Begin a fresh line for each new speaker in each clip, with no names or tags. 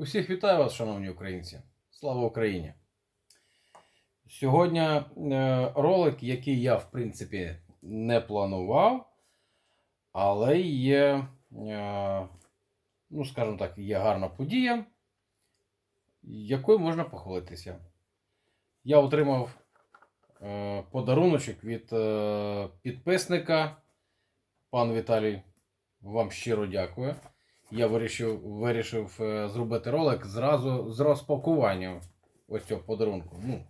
Усіх вітаю вас, шановні українці. Слава Україні! Сьогодні е, ролик, який я, в принципі, не планував, але є, е, ну, скажімо так, є гарна подія, якою можна похвалитися. Я отримав е, подаруночок від підписника. Пан Віталій, вам щиро дякую. Я вирішив, вирішив е, зробити ролик зразу з розпакуванням ось цього подарунку. Ну,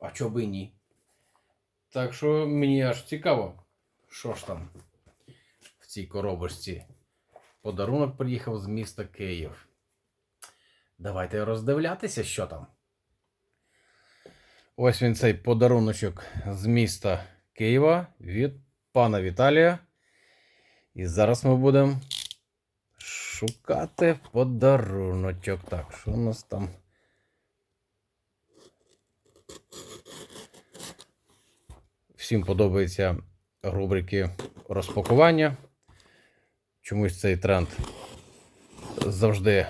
а би ні. Так що мені аж цікаво, що ж там в цій коробочці. Подарунок приїхав з міста Київ. Давайте роздивлятися, що там. Ось він цей подаруночок з міста Києва від пана Віталія. І зараз ми будемо шукати подаруночок. Так, що у нас там? Всім подобаються рубрики розпакування. Чомусь цей тренд завжди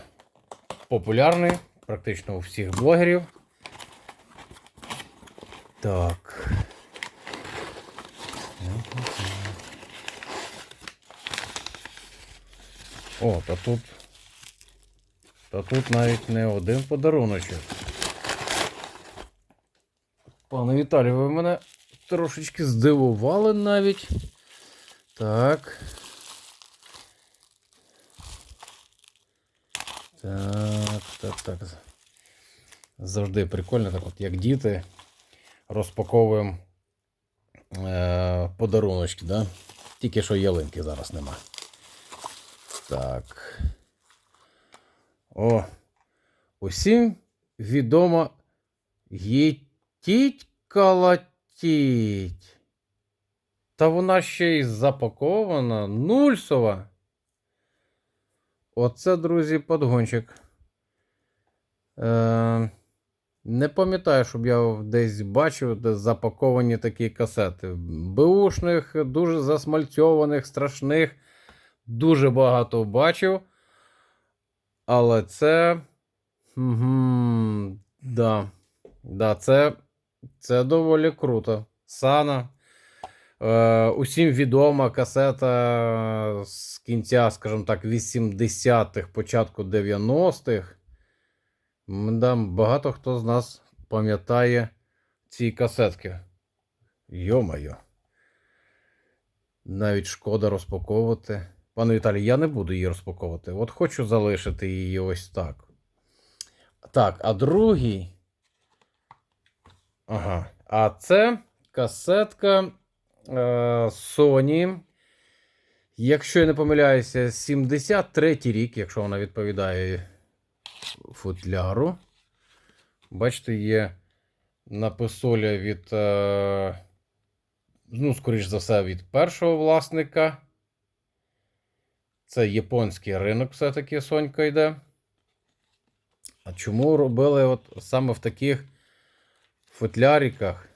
популярний, практично у всіх блогерів. Так. О, та тут. Та тут навіть не один подаруночок. Пане Віталію, ви мене трошечки здивували навіть. Так. Так, так, так. Завжди прикольно, так от як діти розпаковуємо е, подаруночки, да? Тільки що ялинки зараз нема. Так. О. Усім відомо їтіть калатіть. Та вона ще й запакована, нульсова. Оце, друзі, подгончик. Е, не пам'ятаю, щоб я десь бачив де запаковані такі касети. Бушних, дуже засмальцьованих, страшних. Дуже багато бачив. Але це. Угу, да. Да, це, це доволі круто. Сана. Е, усім відома касета з кінця, скажімо так, 80-х, початку 90-х. Да, багато хто з нас пам'ятає ці касетки. Йо-моє. Навіть шкода розпаковувати. Пане Віталій, я не буду її розпаковувати. От хочу залишити її ось так. Так, а другий. Ага. А це касетка е, Sony. Якщо я не помиляюся, 73-й рік, якщо вона відповідає футляру. Бачите, є написоля від. Е, ну, скоріш за все, від першого власника. Це японський ринок, все-таки Сонька йде. А чому робили от саме в таких футляриках?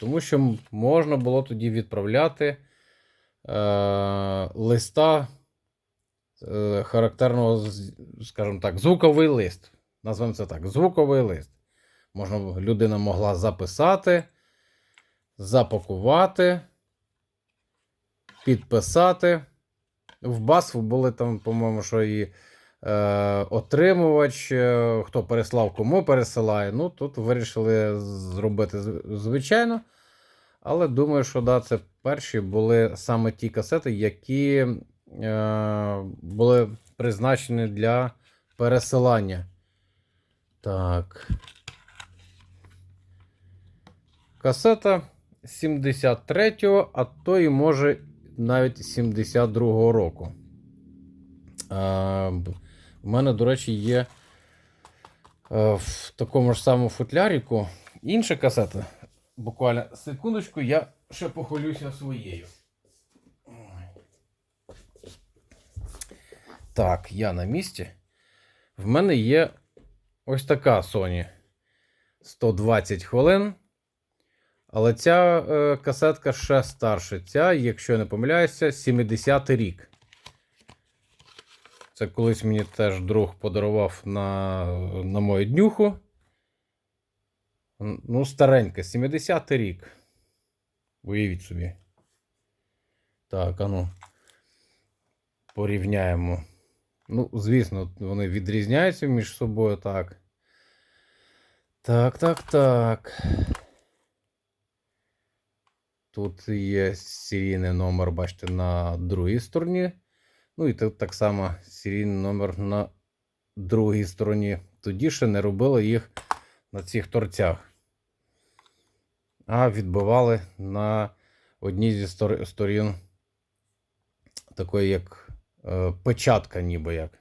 Тому що можна було тоді відправляти е, листа е, характерного, скажімо так, звуковий лист. Назвемо це так: звуковий лист. Можна, людина могла записати, запакувати, підписати. В БАСФу були там, по-моєму, що і е, отримувач, е, хто переслав, кому пересилає. Ну, тут вирішили зробити звичайно. Але думаю, що да, це перші були саме ті касети, які е, були призначені для пересилання. Так. Касета 73-го, а то і може навіть 72-го року. У мене, до речі, є а, в такому ж самому футляріку інша касета. Буквально секундочку, я ще похвалюся своєю. Так, я на місці. В мене є ось така Sony 120 хвилин. Але ця е, касетка ще старша. Ця, якщо я не помиляюся, 70-й рік. Це колись мені теж друг подарував на, на мою днюху. Ну, стареньке, 70-й рік. Уявіть собі. Так, а ну. Порівняємо. Ну, звісно, вони відрізняються між собою так. Так, так, так. Тут є серійний номер, бачите, на другій стороні. Ну і тут так само серійний номер на другій стороні. Тоді ще не робили їх на цих торцях. А відбивали на одній зі сторін такої, як е, печатка, ніби як.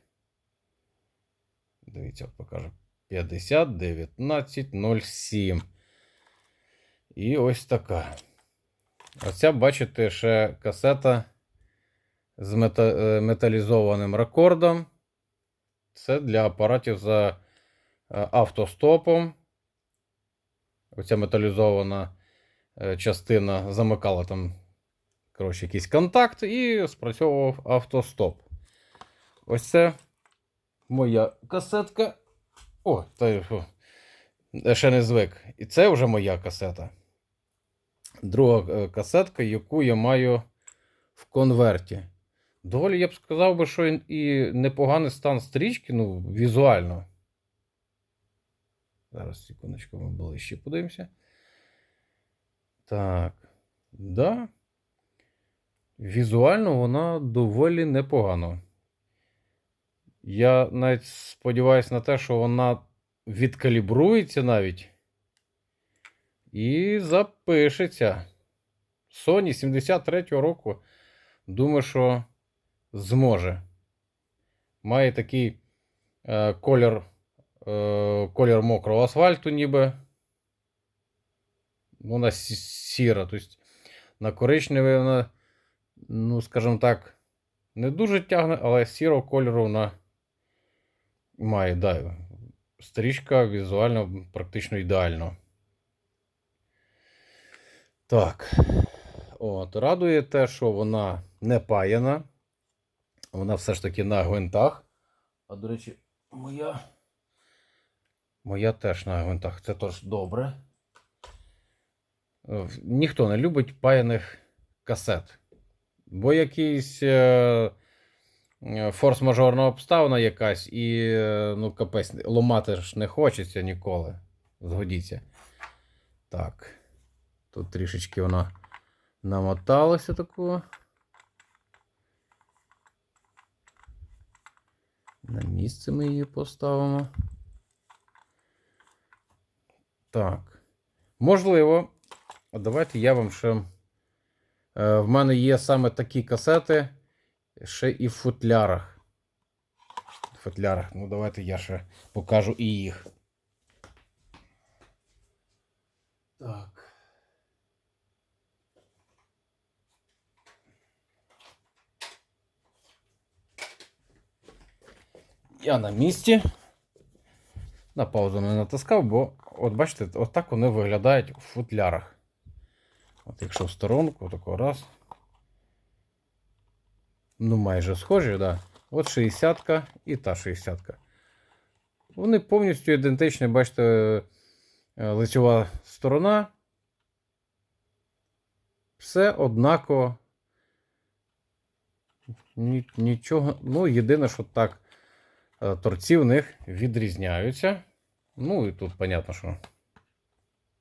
Дивіться, покажу. 50 19 07. І ось така. Оця, бачите, ще касета з мета, е, металізованим рекордом. Це для апаратів за е, автостопом. Оця металізована е, частина замикала там, коротше, якийсь контакт і спрацьовував автостоп. Ось це моя касетка. О, та ще не звик. І це вже моя касета. Друга е, касетка, яку я маю в конверті. Доволі я б сказав би, що і- непоганий стан стрічки, ну, візуально. Зараз, секундочку, ми ближче подивимося. Так. Да. Візуально вона доволі непогано. Я навіть сподіваюся на те, що вона відкалібрується навіть. І запишеться. Sony 73-го року. Думаю, що зможе. Має такий е, колір, е, колір мокрого асфальту, ніби. Вона сіра. Тобто на коричневий вона, ну, скажімо так, не дуже тягне, але сірого кольору вона має. Да. Стрічка візуально практично ідеально. Так. От, радує те, що вона не паяна. Вона все ж таки на гвинтах. А, до речі, моя. Моя теж на гвинтах. Це теж добре. Е, Ніхто не любить паяних касет. Бо якийсь е, е, форс-мажорна обставина якась, і е, ну, капець, ломати ж не хочеться ніколи. Згодіться. Так. Тут трішечки вона намоталася такого. На місце ми її поставимо. Так. Можливо, давайте я вам ще. Е, в мене є саме такі касети, ще і в футлярах. В футлярах. Ну, давайте я ще покажу і їх. Так. Я на місці. На паузу не натискав, бо, от бачите, отак вони виглядають у футлярах. От якщо в сторонку, тако раз. Ну, майже схожі, так. Да. От 60-ка і та 60-ка. Вони повністю ідентичні, бачите, е, лицьова сторона. Все однаково. Ні, нічого. Ну, єдине, що так. Е, Торці в них відрізняються. Ну і тут, понятно, що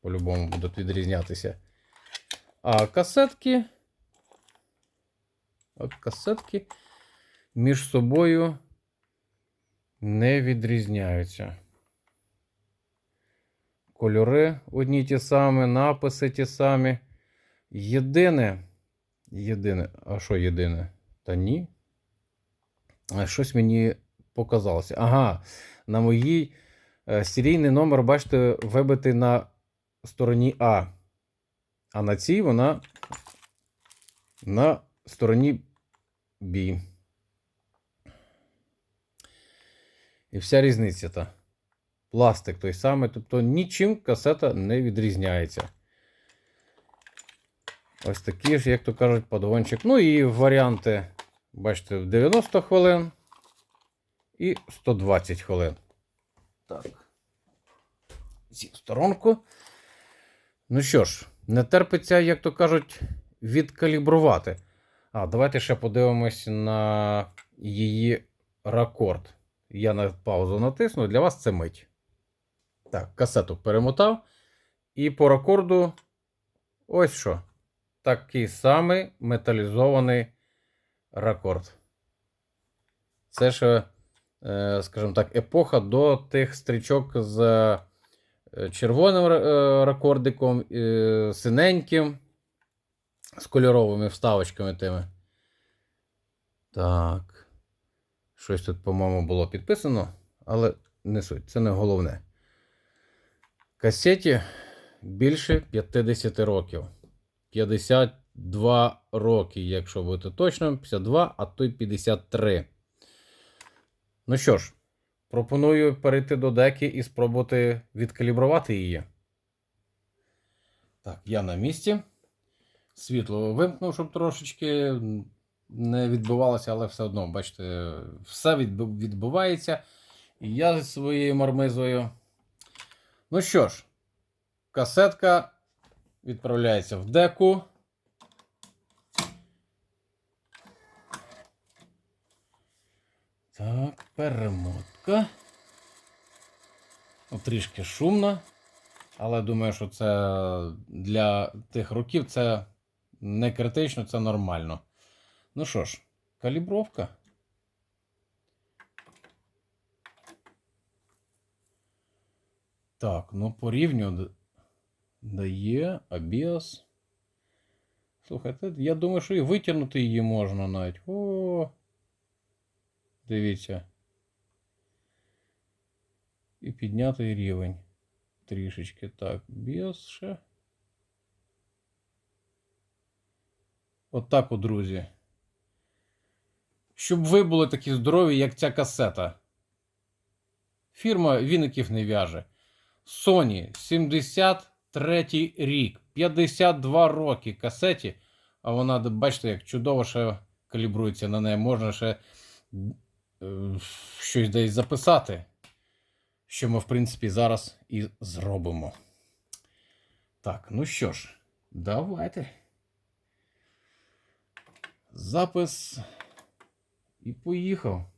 по-любому будуть відрізнятися. А касетки. От касетки між собою не відрізняються. Кольори одні ті самі, написи ті самі. Єдине. Єдине. А що єдине? Та ні. Щось мені показалося. Ага, на моїй е, серійний номер, бачите, вибитий на стороні А. А на цій вона на стороні Б. І вся різниця та. Пластик той самий, тобто нічим касета не відрізняється. Ось такий ж, як то кажуть, подгончик. Ну і варіанти, бачите, в 90 хвилин. І 120 хвилин. Так. Зі сторонку. Ну що ж, не терпиться, як то кажуть, відкалібрувати. А, давайте ще подивимось на її ракорд. Я на паузу натисну, для вас це мить. Так, касету перемотав. І по ракорду ось що. Такий самий металізований ракорд. Це ще, скажімо так, епоха до тих стрічок з е, червоним е, ракордиком, е, синеньким, з кольоровими вставочками тими. Так. Щось тут, по-моєму, було підписано, але не суть, це не головне. Касеті більше 50 років. 52 роки, якщо бути точним, 52, а то й 53. Ну що ж, пропоную перейти до деки і спробувати відкалібрувати її. Так, я на місці. Світло вимкнув, щоб трошечки не відбувалося, але все одно, бачите, все відбувається. І я зі своєю мармизою. Ну що ж, касетка відправляється в деку. Так, перемотка. Ну, Трішки шумно. Але думаю, що це для тих років це не критично, це нормально. Ну що ж, калібровка. Так, ну по рівню дає Абіас. Слухайте, я думаю, що і витягнути її можна навіть. О! Дивіться. І підняти рівень. Трішечки так. Біос ще. Отак, от, друзі. Щоб ви були такі здорові, як ця касета. Фірма віників не в'яже. Sony 73 рік. 52 роки касеті. А вона, бачите, як чудово ще калібрується на неї. Можна ще щось десь записати. Що ми, в принципі, зараз і зробимо. Так, ну що ж, давайте. Запис. І поїхав.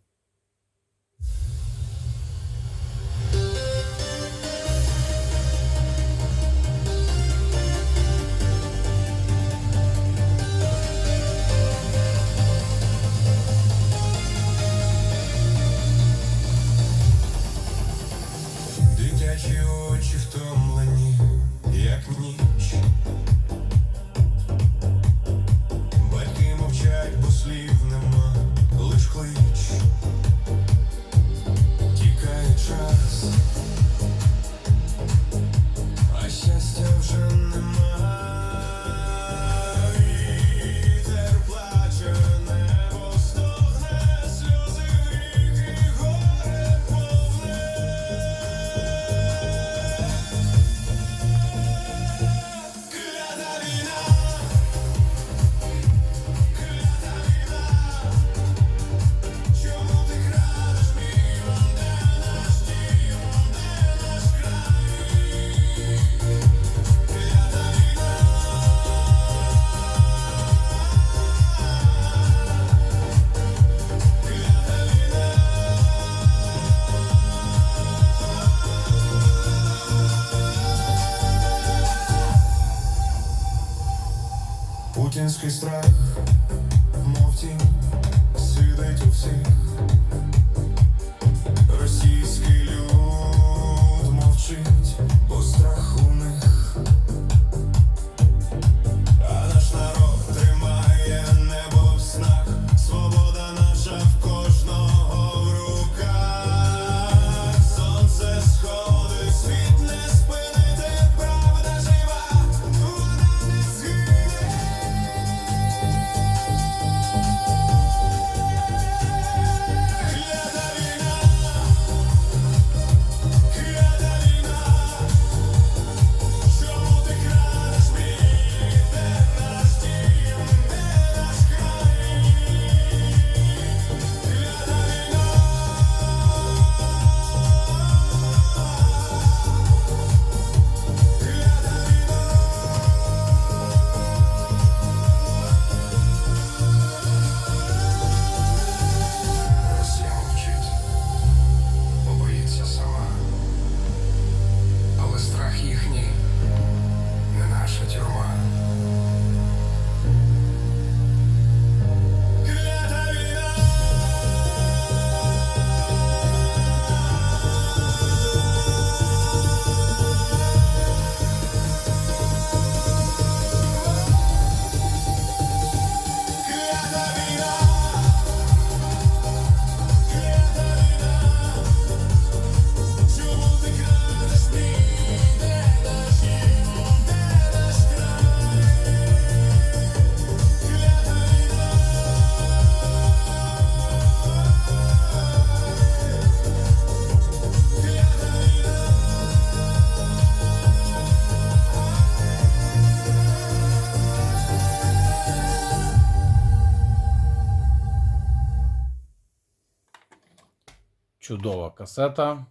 Чудова касета.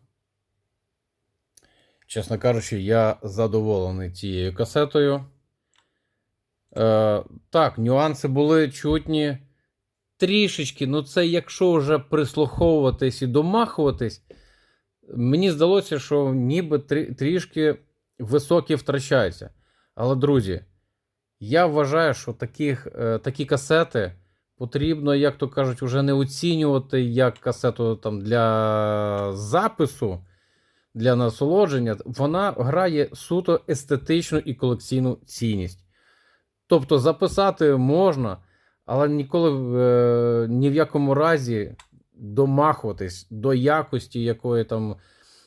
Чесно кажучи, я задоволений цією касетою. Е, так, нюанси були чутні. Трішечки, ну це якщо вже прислуховуватись і домахуватись, мені здалося, що ніби трішки високі втрачаються. Але, друзі, я вважаю, що таких, е, такі касети потрібно, як то кажуть, вже не оцінювати як касету там, для запису, для насолодження. Вона грає суто естетичну і колекційну цінність. Тобто записати можна, але ніколи е, ні в якому разі домахуватись до якості, якої там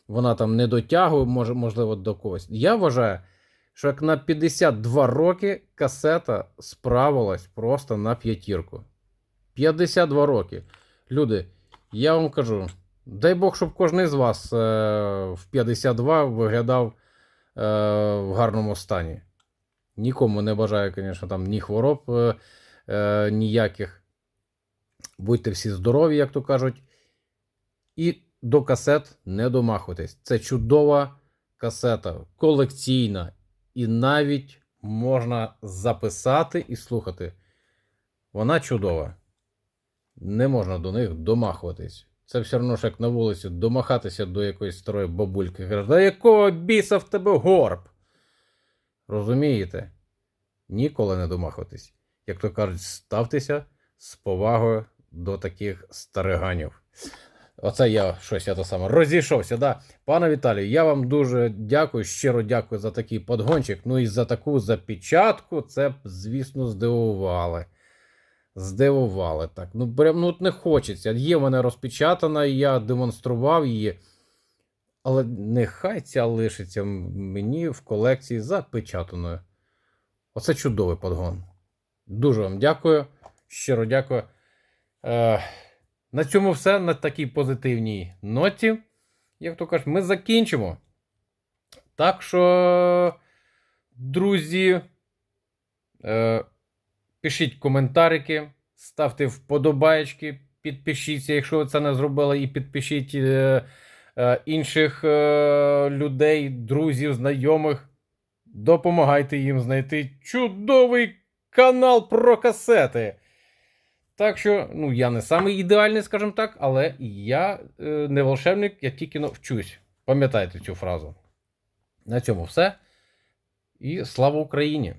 вона там не дотягує, може, можливо, до когось. Я вважаю, що як на 52 роки касета справилась просто на п'ятірку. 52 роки. Люди, я вам кажу, дай Бог, щоб кожен з вас е, в 52 виглядав е, в гарному стані. Нікому не бажаю, звісно, там ні хвороб е, е, ніяких. Будьте всі здорові, як то кажуть. І до касет не домахуйтесь. Це чудова касета, колекційна. І навіть можна записати і слухати. Вона чудова. Не можна до них домахуватись. Це все одно ж як на вулиці домахатися до якоїсь старої бабульки. Да якого біса в тебе горб? Розумієте? Ніколи не домахуватись. Як то кажуть, ставтеся з повагою до таких стариганів. Оце я щось я то саме розійшовся. Да? Пане Віталію, я вам дуже дякую, щиро дякую за такий подгончик. Ну і за таку запечатку. Це, б, звісно, здивували. Здивували так. Ну, прям ну, от не хочеться. Є в мене розпечатана, я демонстрував її. Але нехай ця лишиться мені в колекції запечатаною. Оце чудовий подгон. Дуже вам дякую. Щиро дякую. Е, на цьому все. На такій позитивній ноті. Як то кажуть, ми закінчимо. Так що, друзі, е, пишіть коментарики, ставте вподобаєчки, підпишіться, якщо ви це не зробили, і підпишіть е, е, інших е, людей, друзів, знайомих. Допомагайте їм знайти чудовий канал про касети. Так що, ну, я не самий ідеальний, скажімо так, але я е, не волшебник, я тільки но вчусь. Пам'ятайте цю фразу. На цьому все. І слава Україні!